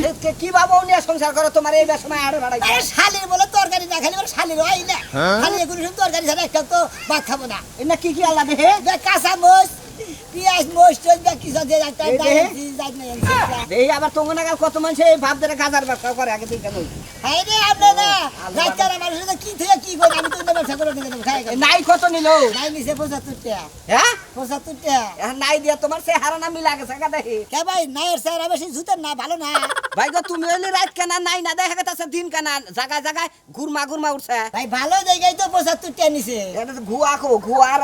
কে- নিয়ে সংসার করো? তোমার এই সময় আড়ে বাড়াই আরে শালির বলে তরকারি না খালি বলে শালির হয় না। খালি এগুলো শুধু তরকারি ছাড়া একটা তো ভাত খাব না। না কি কি আল্লাহ দেখে দেখ কাঁচা মোষ পিয়াজ মোষ টোষ দেখ কিছু দিয়ে একটা এই আবার তোমার নাগাল কত মানুষ এই কাজার ব্যবসা করে আগে দিন কেন হাই রে আপনি না রাজকার মানুষ কি থেকে কি করে আমি তো অন্য ব্যবসা করে নিয়ে খাই এই নাই কত নিল? নাই নিছে পঁচাত্তর টাকা হ্যাঁ? পঁচাত্তর টাকা নাই দিয়া তোমার সে হারানা মিলা গেছে দেখি। কে ভাই নায়ের স্যার বেশি জুতেন না ভালো না। ভাই গো তুমি হইলে রাত কানা নাই না দেখা গেছে দিন কানা জায়গায় জায়গায় ঘুরমা ঘুরমা উঠছে। ভাই ভালো জায়গায় তো পঁচাত্তর টাকা নিছে। এটা তো ঘুয়া কো ঘুয়া আর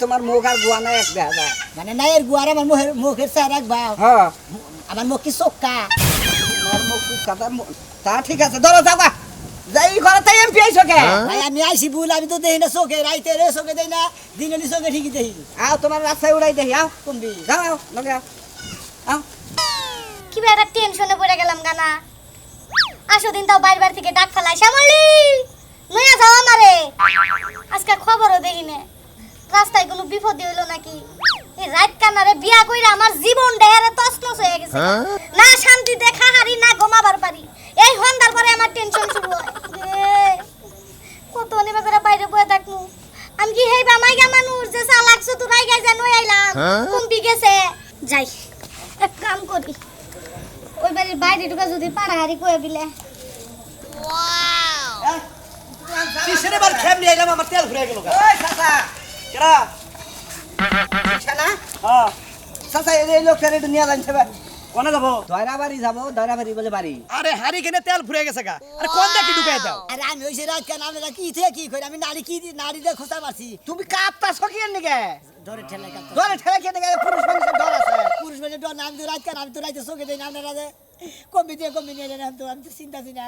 তোমার মুখ আর ঘুয়া নাই এক দেখা মানে নায়ের গুয়ার আমার মুখের মুখের স্যার রাখবা হ্যাঁ। আমার মুখ কি চোখকা? মুখ মু- তা ঠিক আছে ধরো যাবা যাই ঘরে তাই এমপি আইছো কে? ভাই আমি আইসি ভুল আমি তো দেখি না চোখে রাইতে রে চোখে দেই না দিনে নি চোখে ঠিকই দেখি। আও তোমার রাস্তায় উড়াই দেখি আও কমবি। যাও আও লগে আও। আও। কি একটা টেনশনে পড়ে গেলাম গানা? আসো দিন তাও বাইরে বাইরে থেকে ডাক ফেলাই শ্যামলি নয়া যাও আমারে। আজকে খবরও দেখি নে। রাস্তায় কোনো বিপদ হইল নাকি? এই রাত কানারে বিয়া কইরা আমার জীবন ডেহারে তছনছ হয়ে গেছে না শান্তি দেখা হারি না ঘুমাবার পারি এই সন্ধ্যার পরে আমার টেনশন শুরু হয় এ, কত নিবা করে বাইরে বয়ে থাকমু আমি কি হেই বামাইগা মানুষ যে চালাক চতুরাই গাই জানো আইলাম কমবি গেছে যাই এক কাম করি ওই বাড়ির বাইরে ঢুকা যদি পাড়াহারি কয়ে দিলে। কিসের এবার খেম নিয়ে এলাম আমার তেল ঘুরে গেল ওই চাচা। কেরা হ্যাঁ চাচা এই লোকটা একটু নিয়ে যাচ্ছে কোনে যাব? দয়রাবাড়ি যাব দয়রাবাড়ি বলে বাড়ি আরে কেনে তেল ফুরে গেছে গা? আরে কোন দেখি ঢুকাই দাও? আরে আমি ওই রাত কেন আপনারা কি থেকে কি করে আমি নারী কি দি- নারী দিয়ে খোঁচা মারছি তুমি কাপটা সকিয়ে নিকে? ধরে ঠেলে কাপ ধরে ঠেলে খেয়ে নিকে পুরুষ মানুষের ডর আছে। পুরুষ মানে ডর আমি তো রাত কেন আমি তো রাইতে চোখে দেই না আপনারা কমবি দিয়ে কমবি নিয়ে তো আমি তো চিন্তা চিন্তা